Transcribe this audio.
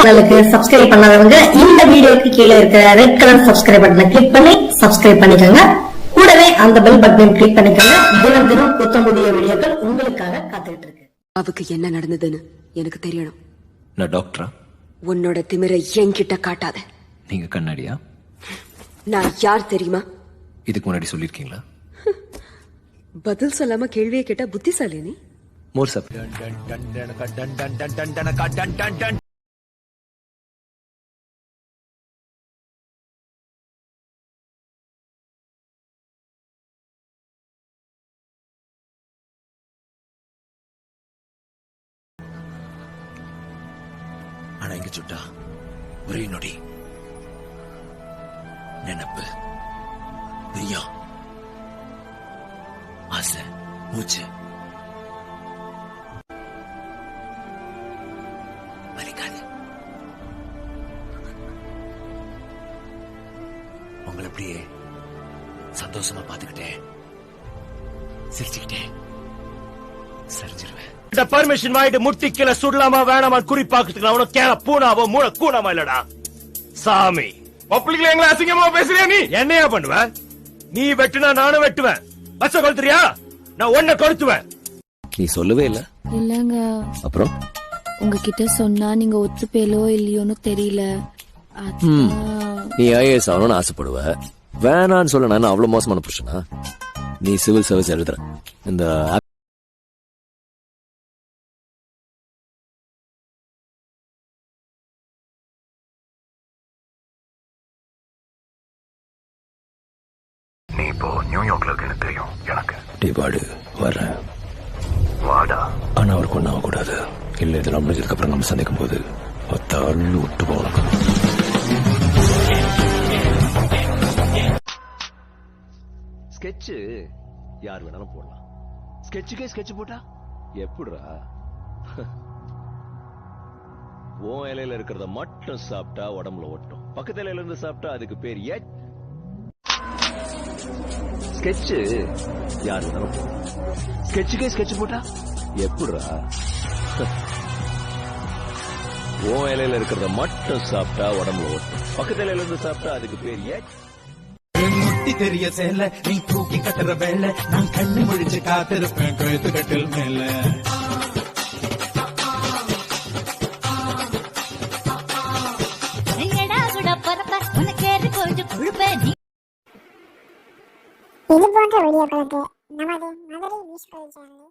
சேனலுக்கு சப்ஸ்கிரைப் பண்ணாதவங்க இந்த வீடியோக்கு கீழே இருக்கிற ரெட் கலர் சப்ஸ்கிரைப் பட்டனை கிளிக் பண்ணி சப்ஸ்கிரைப் பண்ணிக்கோங்க கூடவே அந்த பெல் பட்டனையும் கிளிக் பண்ணிக்கோங்க தினம் தினம் புத்தம் புதிய வீடியோக்கள் உங்களுக்காக காத்துக்கிட்டு இருக்கு அவக்கு என்ன நடந்ததுன்னு எனக்கு தெரியணும் நான் டாக்டரா உன்னோட திமிரை என்கிட்ட காட்டாத நீங்க கண்ணாடியா நான் யார் தெரியுமா இதுக்கு முன்னாடி சொல்லிருக்கீங்களா பதில் சொல்லாம கேள்வியை கேட்டா புத்திசாலி நீ மோர் சப் ஆனா இங்க சுட்டா ஒரே நொடி. நினப்பு. பிரியா. ஆசை. மூச்சு. வலிக்காது. உங்களை அப்படியே சந்தோஷமா பார்த்துக்கிட்டேன். சிரிச்சுக்கிட்டேன். சரிஞ்சிருவேன். இந்த பர்மிஷன் வாங்கிட்டு முட்டி கீழே சுடலாமா வேணாமா குறிப்பாக்கிறதுக்கு அவனும் கேன பூனாவோ மூளை கூணாமா இல்லடா? சாமி. பப்ளிக்ல எங்களை அசிங்கமா பேசுறியா நீ? என்னையா பண்ணுவ? நீ வெட்டுனா நானும் வெட்டுவேன். பச்சை கொளுத்துறியா? நான் ஒன்ன கொளுத்துவேன். நீ சொல்லவே இல்ல. இல்லங்க. அப்புறம்? உங்ககிட்ட சொன்னா நீங்க ஒத்துப்பேலோ இல்லையோன்னு தெரியல. அதான். நீ ஐஏஎஸ் ஆகணும்னு ஆசைப்படுவ. வேணான்னு சொல்ல நான் அவ்வளவு மோசமான புருஷனா? நீ சிவில் சர்வீஸ் எழுதுற. இந்த நீ இப்போ நியூயார்க்ல இருக்குன்னு தெரியும் எனக்கு. டேய் பாடு வர்றேன். வாடா. ஆனா அவருக்கு ஒன்றும் ஆகக்கூடாது. இல்ல இதெல்லாம் முடிஞ்சதுக்கு அப்புறம் நம்ம சந்திக்கும் போது தள்ளு விட்டு போகணும். ஸ்கெட்சு யார் வேணாலும் போடலாம். ஸ்கெட்சுக்கே ஸ்கெட்ச் போட்டா? எப்படிடா? உன் இலையில இருக்கிறத மட்டும் சாப்பிட்டா உடம்புல ஒட்டும். பக்கத்து இலையில இருந்து சாப்பிட்டா அதுக்கு பேர் எச் ஸ்கெட்சு. யார் வேணாலும் போடலாம் ஸ்கெட்சுக்கே ஸ்கெட்ச் போட்டா? எப்படா ஓ இலையில இருக்கிறத மட்டும் சாப்பிட்டா உடம்புல ஓட்டும் பக்கத்து இலையில இருந்து சாப்பிட்டா அதுக்கு பேர் எச் முட்டி தெரிய சேல நீ தூக்கி கட்டுற வேலை. நான் கண்ணு முடிச்சு காத்திருப்பேன் கழுத்து கட்டில் மேல. இது போன்ற வீடியோக்களுக்கு நமது மதுரை நியூஸ் சேனலை